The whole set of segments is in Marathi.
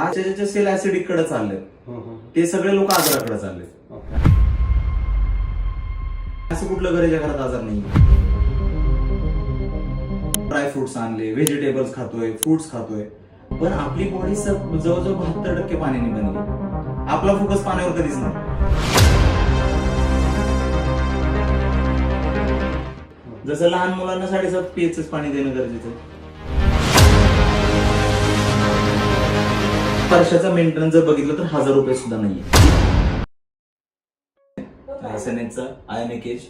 आज त्याचे सेल ऍसिडिककडे चालले. ते सगळे लोक आजाराकडे चालले. असं कुठलं घराच्या घरात आजार नाही ड्रायफ्रुट्स आणले व्हेजिटेबल्स खातोय फ्रुट्स खातोय. पण आपली बॉडी जवळजवळ बहात्तर टक्के पाण्याने बनली. आपला फोकस पाण्यावर कधीच नाही. जसं लहान मुलांना साडेसात पीएच पाणी देणं गरजेचं आहे. वर्षाचा मेंटेनन्स जर बघितलं तर हजार रुपये सुद्धा नाहीये. एकेज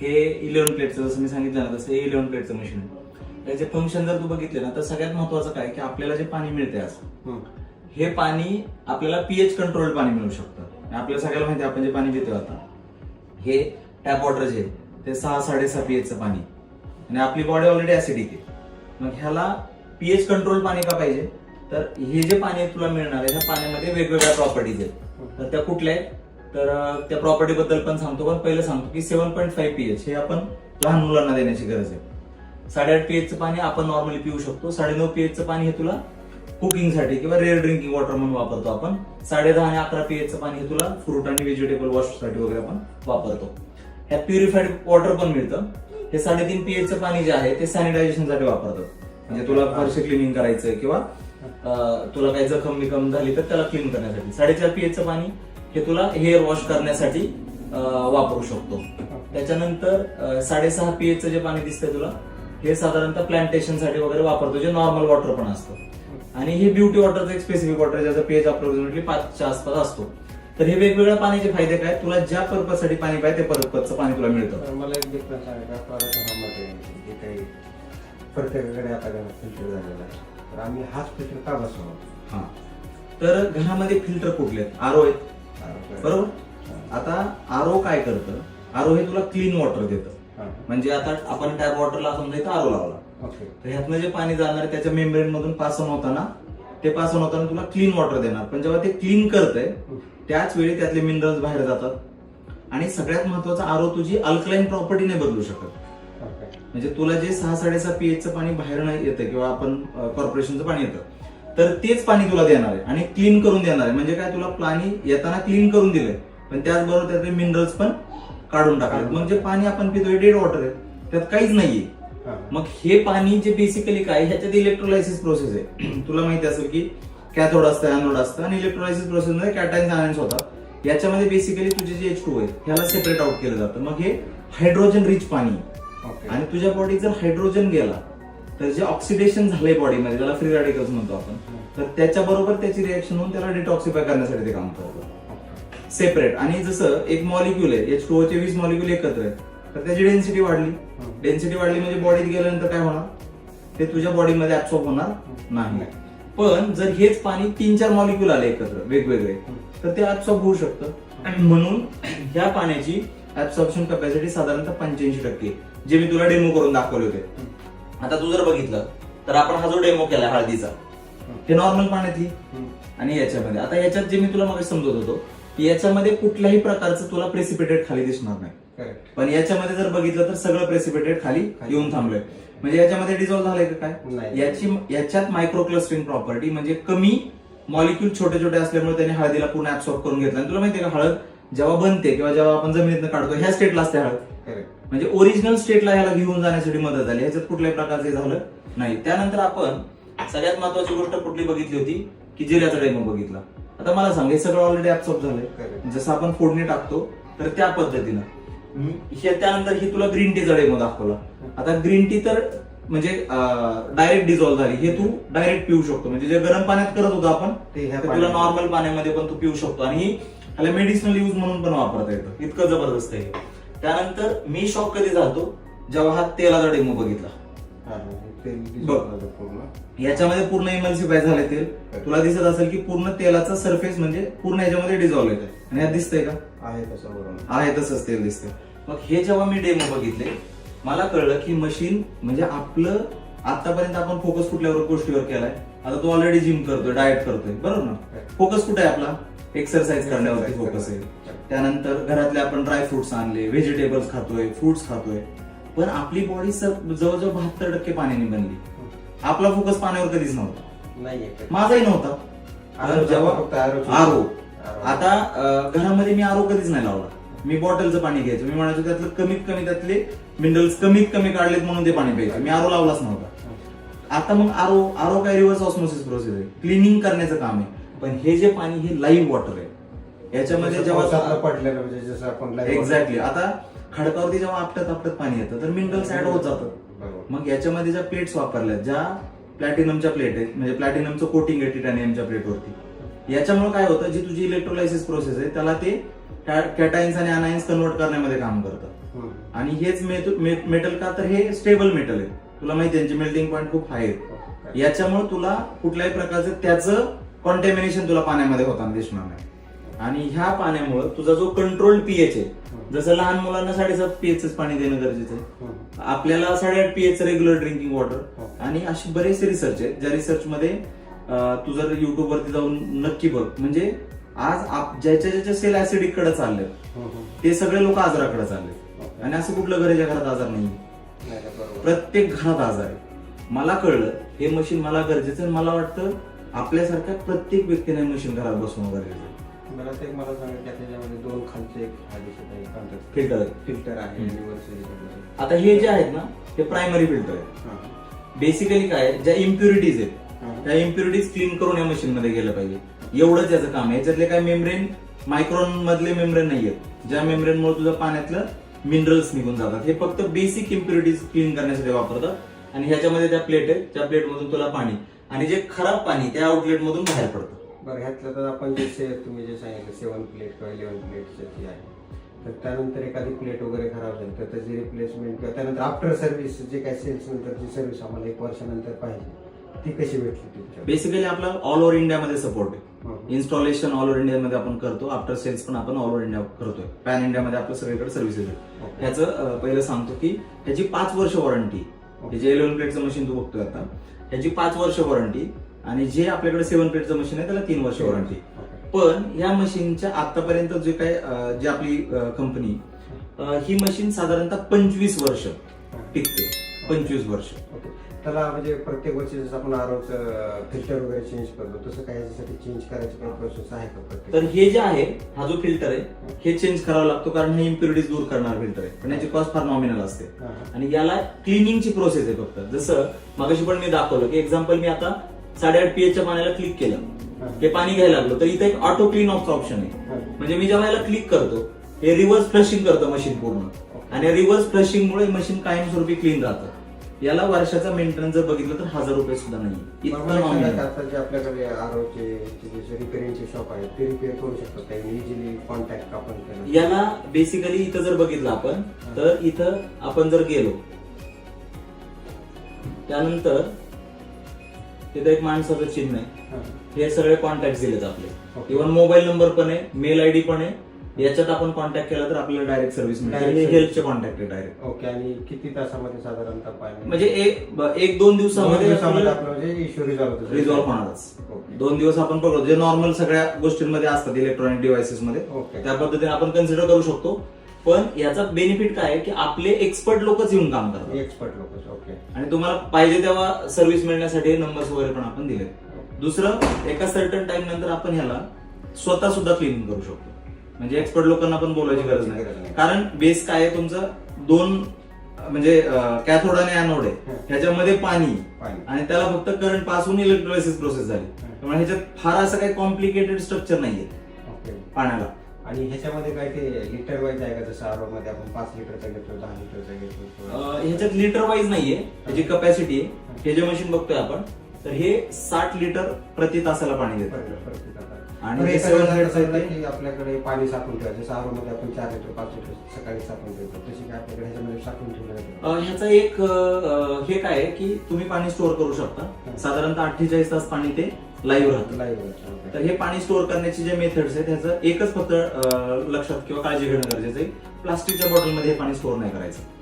हे इलेव्हन प्लेटचं जसं मी सांगितलं ना तसं हे इलेव्हन प्लेटचं मशीन आहे. त्याचे फंक्शन जर तू बघितले ना तर सगळ्यात महत्वाचं काय? की आपल्याला जे पाणी मिळते हम्म. हे. पाणी आपल्याला पीएच कंट्रोल पाणी मिळू शकतं. आपल्याला सगळ्याला माहिती आहे, आपण जे पाणी पितो आता हे टॅप वॉटर जे ते सहा साडेसहा पीएचचं पाणी आणि आपली बॉडी ऑलरेडी ऍसिडिक आहे. मग ह्याला पीएच कंट्रोल पाणी का पाहिजे? तर हे जे पाणी तुला मिळणार आहे ह्या पाण्यामध्ये वेगवेगळ्या प्रॉपर्टीज आहेत. तर त्या कुठल्या आहेत? तर त्या प्रॉपर्टी बद्दल पण सांगतो पण पहिलं सांगतो की सेव्हन पॉईंट फाईव्ह पीएच हे आपण लहान मुलांना देण्याची गरज आहे. साडेआठ पीएचचं पाणी आपण नॉर्मली पिऊ शकतो. साडेनऊ पीएचचं पाणी हे तुला कुकिंगसाठी किंवा रेअर ड्रिंकिंग वॉटर म्हणून वापरतो आपण. साडे दहा आणि अकरा पीएचचं पाणी हे तुला फ्रूट आणि व्हेजिटेबल वॉशसाठी वगैरे आपण वापरतो. ह्यात प्युरिफाईड वॉटर पण मिळतं. हे साडेतीन पीएचचं पाणी जे आहे ते सॅनिटायझेशनसाठी वापरतात. म्हणजे तुला फरशी क्लिनिंग करायचं किंवा तुला काही जखम बिकम झाली तर त्याला क्लीन करण्यासाठी. साडेचार पीएचचं पाणी हे तुला हेअर वॉश करण्यासाठी वापरू शकतो. त्याच्यानंतर साडेसहा पीएचचं जे पाणी दिसतंय तुला हे साधारणतः प्लांटेशनसाठी वगैरे वापरतो जे नॉर्मल वॉटर पण असतं. आणि हे ब्युटी वॉटरचं एक स्पेसिफिक वॉटर ज्याचा पीएच अप्रॉक्सिमेटली पाचच्या आसपास असतो. तर हे वेगवेगळ्या पाण्याचे फायदे काय? तुला ज्या पर्पजसाठी पाणी पाहिजे ते पर्पजचं पाणी तुला मिळतं. मला एक डिफरन्स सांगा का जे काही प्रत्येकाकडे आता फिल्टर झालेला आहे. तर आम्ही हाच फिल्टर का बसवतो हा. तर घरामध्ये फिल्टर कुठले आहेत. आरो आहेत बरोबर? आता आरो काय करतं? आरो हे तुला क्लीन वॉटर देतं. म्हणजे आता आपण टॅप वॉटरला समजा इथं आरो लावला. ओके. तर ह्यातनं जे पाणी जाणार आहे त्याच्या मेम्ब्रेन मधून पास ऑन होताना ते पास ऑन होताना तुला क्लीन वॉटर देणार. पण जेव्हा ते क्लीन करतंय त्याच वेळी त्यातले मिनरल्स बाहेर जातात. आणि सगळ्यात महत्वाचं आरो तुझी अल्कलाईन प्रॉपर्टी नाही बदलू शकत. म्हणजे तुला जे सहा साडेसहा पीएचचं पाणी बाहेर नाही येतं किंवा आपण कॉर्पोरेशनचं पाणी येतं तर तेच पाणी तुला देणार आहे आणि क्लीन करून देणार आहे. म्हणजे काय तुला पाणी येताना क्लीन करून दिलंय. पण त्याचबरोबर त्यातले मिनरल्स पण काढून टाकले. मग जे पाणी आपण पितोय डेड वॉटर आहे त्यात काहीच नाहीये. मग हे पाणी जे बेसिकली काय ह्याच्यात इलेक्ट्रोलायसिस प्रोसेस आहे. तुला माहिती असेल की कॅथोड असतं अॅनोड असतं आणि इलेक्ट्रोलायसिस प्रोसेस मध्ये कॅटाईन्स आयन्स होतात. याच्यामध्ये बेसिकली तुझे जे एच टू आहेत ह्याला सेपरेट आउट केलं जातं. मग हे हायड्रोजन रिच पाणी आहे. आणि तुझ्या बॉडीत जर हायड्रोजन गेला तर जे ऑक्सिडेशन झालंय बॉडीमध्ये त्याला फ्री रॅडिकल्स म्हणतो आपण तर त्याच्या बरोबर त्याची रिएक्शन होऊन त्याला डिटॉक्सिफाय करण्यासाठी ते काम करतं. सेपरेट आणि जसं एक मॉलिक्युल आहे एच टू चे वीस मॉलिक्युल एकत्र आहे तर त्याची डेन्सिटी वाढली. डेन्सिटी वाढली म्हणजे बॉडीत गेल्यानंतर काय होणार? ते तुझ्या बॉडीमध्ये ऍब्सॉर्ब होणार नाही. पण जर हेच पाणी तीन चार मॉलिक्युल आले एकत्र वेगवेगळे तर ते ऍब्सॉर्ब होऊ शकतं. आणि म्हणून ह्या पाण्याची ऍब्सॉर्प्शन कपॅसिटी साधारणतः पंच्याऐंशी टक्के जे मी तुला डेमो करून दाखवले होते. आता तू जर बघितलं तर आपण हा जो डेमो केला हळदीचा हे नॉर्मल पाण्यातली. आणि याच्यामध्ये. आता याच्यात जे मी तुला मग समजत होतो की याच्यामध्ये कुठल्याही प्रकारचं तुला प्रेसिपिटेट खाली दिसणार नाही. पण याच्यामध्ये जर बघितलं तर सगळं प्रेसिपिटेट खाली येऊन थांबलंय. म्हणजे याच्यामध्ये डिझॉल्व्ह झालंय का काय. याची याच्यात मायक्रो क्लस्टरिंग प्रॉपर्टी म्हणजे कमी मॉलिक्यूल छोटे छोटे असल्यामुळे त्याने हळदीला पूर्ण ऍब्सॉर्ब करून घेतला. आणि तुला माहितीये का हळद जेव्हा बनते किंवा जेव्हा आपण जमिनीतनं काढतो ह्या स्टेटला असते हळद. म्हणजे ओरिजिनल स्टेटला ह्याला घेऊन जाण्यासाठी मदत झाली. ह्याच्यात कुठल्याही प्रकारचे झालं नाही. त्यानंतर आपण सगळ्यात महत्वाची गोष्ट कुठली बघितली होती? की जिऱ्याचा डेमो बघितला. आता मला सांग हे सगळं ऑलरेडी ऍब्सॉर्ब झालंय. जसं आपण फोडणी टाकतो तर त्या पद्धतीनं. हे त्यानंतर ही तुला ग्रीन टीचा डेमो दाखवला. आता ग्रीन टी तर म्हणजे डायरेक्ट डिझॉल्व्ह झाली. हे तू डायरेक्ट पिऊ शकतो. म्हणजे जे गरम पाण्यात करत होतो आपण तुला नॉर्मल पाण्यामध्ये पण तू पिऊ शकतो. आणि ही ह्याला मेडिसिनल यूज म्हणून पण वापरता येतं. इतकं जबरदस्त आहे. त्यानंतर मी शॉक कधी झालतो जेव्हा हा तेलाचा डेमो बघितला. हां, याच्यामध्ये पूर्ण इमल्सिफाय झाले तेल. तुला दिसत असेल की पूर्ण तेलाचा सरफेस म्हणजे पूर्ण याच्यामध्ये डिझॉल्व्ह येते आणि यात दिसतंय का? आहे तसं बरोबर. आहे तसंच तेल दिसतंय. मग हे जेव्हा मी डेमो बघितले मला कळलं की मशीन म्हणजे आपलं आतापर्यंत आपण फोकस कुठल्यावर गोष्टीवर केलाय? आता तू ऑलरेडी जिम करतोय डाएट करतोय. बरोबर ना? फोकस कुठे आहे आपला? एक्सरसाइज करण्यावरती फोकस आहे. त्यानंतर घरातले आपण ड्राय फ्रुट्स आणले व्हेजिटेबल्स खातोय फ्रुट्स खातोय. पण आपली बॉडी जवळजवळ बहात्तर टक्के पाण्याने बनली. आपला फोकस पाण्यावर कधीच नव्हता? माझाही नव्हता. आरो जेव्हा आरो. आता घरामध्ये मी आरो कधीच नाही लावला. मी बॉटलचं पाणी घ्यायचो. मी म्हणायचो त्यातलं कमीत कमी त्यातले मिनरल्स कमीत कमी काढलेत म्हणून ते पाणी प्यायचं. मी आरो लावलाच नव्हता. आता मग आरो आरो काय रिव्हर्स ऑस्मोसिस प्रोसेस आहे. क्लिनिंग करण्याचं काम आहे. पण हे जे पाणी हे लाईव्ह वॉटर आहे. याच्यामध्ये जेव्हा पडलेलं म्हणजे जसं आपण एक्झॅक्टली आता खडकावरती जेव्हा आपटत आपटत पाणी येतं तर मिनरल्स ऍड होत जातं. मग याच्यामध्ये ज्या प्लेट्स वापरल्या ज्या प्लॅटिनमच्या प्लेट आहेत म्हणजे प्लॅटिनमचं कोटिंग आहे टिटॅनियमच्या प्लेटवरती याच्यामुळे काय होतं जी तुझी इलेक्ट्रोलायसिस प्रोसेस आहे त्याला ते कॅटाईन्स आणि अनायन्स कन्वर्ट करण्यामध्ये काम करतं. आणि हेच मेटल का तर हे स्टेबल मेटल आहे. तुला माहिती आहे मेल्टिंग पॉईंट खूप हाय आहेत. याच्यामुळे तुला कुठल्याही प्रकारचं त्याचं कॉन्टॅमिनेशन तुला पाण्यामध्ये होताना दिसणार नाही आणि ह्या पाण्यामुळे तुझा जो कंट्रोल्ड पीएच आहे जसं लहान मुलांना साडेसात पीएच पाणी देणं गरजेचं आहे हम्म. आपल्याला साडेआठ पीएच रेग्युलर ड्रिंकिंग हो. वॉटर आणि अशी बरेचसे रिसर्च आहेत ज्या रिसर्च मध्ये तू जर युट्यूब वरती जाऊन नक्की बघ म्हणजे आज आप- ज्याच्या ज्याच्या सेल ऍसिडिककडे चालले हम्म, हम्म. ते सगळे लोक आजाराकडे चालले. आणि असं कुठलं घराच्या घरात आजार नाही. प्रत्येक घरात आजार आहे मला कळलं हे मशीन मला गरजेचं आहे. मला वाटतं आपल्यासारख्या प्रत्येक व्यक्तीने मशीन घरात बसवणं गरजेचं आहे मला ते मला सांगा की त्याच्यामध्ये दोन खालचे एक हा दिसत आहे counter. फिल्टर फिल्टर आहे. आणि वरचे. आता हे जे आहेत ना हे प्रायमरी फिल्टर आहे हा. बेसिकली काय आहे, ज्या इम्प्युरिटीज आहेत हा. त्या इम्प्युरिटीज क्लीन करून या मशीन मध्ये गेलं पाहिजे एवढंच याचं काम आहे याच्यातले काय मेम्ब्रेन मायक्रॉन मधले मेम्ब्रेन नाहीयेत ज्या मेम्ब्रेन मुळे तुझं पाण्यातलं मिनरल्स निघून जातात. हे फक्त बेसिक इम्प्युरिटीज क्लीन करण्यासाठी वापरतात. आणि ह्याच्यामध्ये त्या प्लेट आहेत त्या प्लेट मधून तुला पाणी आणि जे खराब पाणी त्या आउटलेट मधून बाहेर पडतं. बरं ह्यातलं तर आपण जे से तुम्ही जे सांगितलं सेवन प्लेट किंवा इलेव्हन प्लेट जे आहे तर त्यानंतर एखादी प्लेट वगैरे खराब झाली तर त्याची रिप्लेसमेंट किंवा त्यानंतर आफ्टर सर्व्हिस जे काही सेल्स नंतरची सर्व्हिस आम्हाला एक वर्षानंतर पाहिजे ती कशी भेटली तुमच्या बेसिकली आपला ऑल ओव्हर इंडियामध्ये सपोर्ट आहे. इन्स्टॉलेशन ऑल ओव्हर इंडियामध्ये आपण करतो. आफ्टर सेल्स पण आपण ऑल ओव्हर इंडिया करतोय. पॅन इंडियामध्ये आपलं सगळीकडे सर्व्हिसेस आहे ओके. ह्याचं पहिलं सांगतो की ह्याची पाच वर्ष वॉरंटी हे जे इलेव्हन प्लेटचं मशीन तू बघतोय आता ह्याची पाच वर्ष वॉरंटी आणि जे आपल्याकडे सेव्हन प्लेटचं मशीन आहे त्याला तीन वर्ष वॉरंटी. पण या मशीनच्या आतापर्यंत जे काय जी आपली कंपनी ही मशीन साधारणतः पंचवीस वर्ष टिकते. पंचवीस वर्ष. त्याला म्हणजे प्रत्येक वर्षी जसं आपण आरोचं फिल्टर वगैरे चेंज करतो तसं काही याच्यासाठी चेंज करायची काही प्रोसेस आहे का प्रत्येक? तर हे जे आहे हा जो फिल्टर आहे हे चेंज करावा लागतो कारण हे इम्प्युरिटीज दूर करणार फिल्टर आहे. पण याची कॉस्ट फार नॉमिनल असते. हा, हा. आणि याला क्लिनिंगची प्रोसेस आहे फक्त. जसं मगाशी पण मी दाखवलं की एक्झाम्पल मी आता साडेआठ पीएच च्या पाण्याला क्लिक केलं. हे. पाणी घ्यायला लागलो तर इथे एक ऑटो क्लीन ऑफचा ऑप्शन आहे. हा. म्हणजे मी जेव्हा याला क्लिक करतो हे रिव्हर्स फ्लशिंग करतं मशीन पूर्ण. आणि रिव्हर्स फ्लशिंग मुळे मशीन कायमस्वरूपी क्लीन राहतं. याला वर्षाचा मेंटेनन्स जर बघितलं तर हजार रुपये सुद्धा नाही इतकं. आता जे आपल्याकडे आरोचे जे रिपेअरिंगचे शॉप आहे ते रिपेअर करू शकतात काही. इझिली कॉन्टॅक्ट आपण केलं याला बेसिकली इथं जर बघितलं आपण तर इथं आपण जर गेलो त्यानंतर तिथं एक माणसाचं चिन्ह आहे. हा. हे सगळे कॉन्टॅक्ट दिलेत आपले. इव्हन मोबाईल नंबर पण आहे मेल आयडी पण आहे. याच्यात आपण कॉन्टॅक्ट केला तर आपल्याला डायरेक्ट सर्व्हिस मिळते Direct. हेल्थचे कॉन्टॅक्ट आहे डायरेक्ट ओके आणि किती तासामध्ये साधारणतः पाणी म्हणजे? एक एक दोन दोन दिवसामध्ये दिवसामध्ये आपलं म्हणजे इश्यू रिझॉल्व्ह होतो. रिझॉल्व्ह होणारच. ओके. दोन दिवस आपण बघतो जे नॉर्मल सगळ्या गोष्टींमध्ये असतात इलेक्ट्रॉनिक डिव्हायसेस मध्ये ओके. त्या पद्धतीने आपण कन्सिडर करू शकतो. पण याचा बेनिफिट काय आहे की आपले एक्सपर्ट लोकच येऊन काम करतात. एक्सपर्ट लोक ओके. आणि तुम्हाला पाहिजे तेव्हा सर्व्हिस मिळण्यासाठी नंबर्स वगैरे पण आपण दिले दुसरं एका सर्टन टाइम नंतर आपण ह्याला स्वतः सुद्धा क्लीन करू शकतो. म्हणजे एक्सपर्ट लोकांना पण बोलायची गरज नाही. कारण बेस काय आहे तुमचं? दोन म्हणजे कॅथोड आणि अॅनोड आहे. ह्याच्यामध्ये पाणी. पाणी. आणि त्याला फक्त करंटपासून इलेक्ट्रोलायसिस प्रोसेस झाली. त्यामुळे ह्याच्यात फार असं काही कॉम्प्लिकेटेड स्ट्रक्चर नाहीये. पाण्याला. आणि ह्याच्यामध्ये काय ते लिटर वाईज आहे का जसं आरो मध्ये आपण पाच लिटरचा घेतो दहा लिटरचा घेतो ह्याच्यात लिटर वाईज नाहीये. त्याची कपॅसिटी आहे. हे. जे मशीन बघतोय आपण तर हे साठ लिटर प्रति तासाला पाणी देतं. आणि की आपल्याकडे पाणी साठवून ठेवायचं. मध्ये आपण चार लिटर पाच लिटर सकाळी साठवून ठेवतो तशी काय आपल्याकडे ह्याच्यामध्ये साठवून ठेवलं जातं अं, ह्याचा एक अं, हे काय आहे की तुम्ही पाणी स्टोअर करू शकता. साधारणतः अठ्ठेचाळीस तास पाणी ते लाईव्ह राहतं. लाईव्ह तर हे पाणी स्टोअर करण्याचे जे मेथड्स आहेत ह्याचं एकच फक्त अं, लक्षात किंवा काळजी घेणं गरजेचं आहे. प्लास्टिकच्या बॉटलमध्ये हे पाणी स्टोअर नाही करायचं.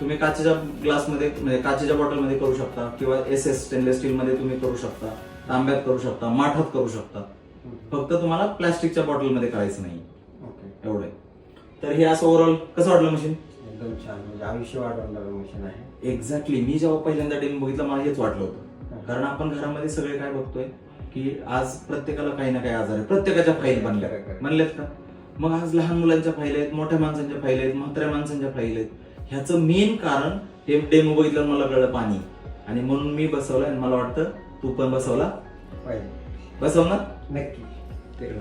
तुम्ही काचेच्या ग्लासमध्ये म्हणजे काचेच्या बॉटलमध्ये करू शकता किंवा एस एस स्टेनलेस स्टील मध्ये तुम्ही करू शकता तांब्यात करू शकता माठात करू शकता. फक्त तुम्हाला प्लास्टिकच्या बॉटलमध्ये करायचं नाही. ओके. एवढं आहे. तर हे असं ओव्हरऑल कसं वाटलं मशीन एकदम छान. म्हणजे आयुष्य वाढवणारं मशीन आहे. एक्झॅक्टली मी जेव्हा पहिल्यांदा डेमो बघितलं मला हेच वाटलं होतं. कारण आपण घरामध्ये सगळे काय बघतोय की आज प्रत्येकाला काही ना काही आजार आहे प्रत्येकाच्या फाईल बनल्या. म्हणलेत का? मग आज लहान मुलांच्या फाईल आहेत मोठ्या माणसांच्या फाईल आहेत म्हाताऱ्या माणसांच्या फाईल आहेत. ह्याचं मेन कारण हे डेमो बघितलं मला कळलं पाणी. आणि म्हणून मी बसवलं आणि मला वाटतं तू पण बसवला पाहिजे. बसवणार नक्की ते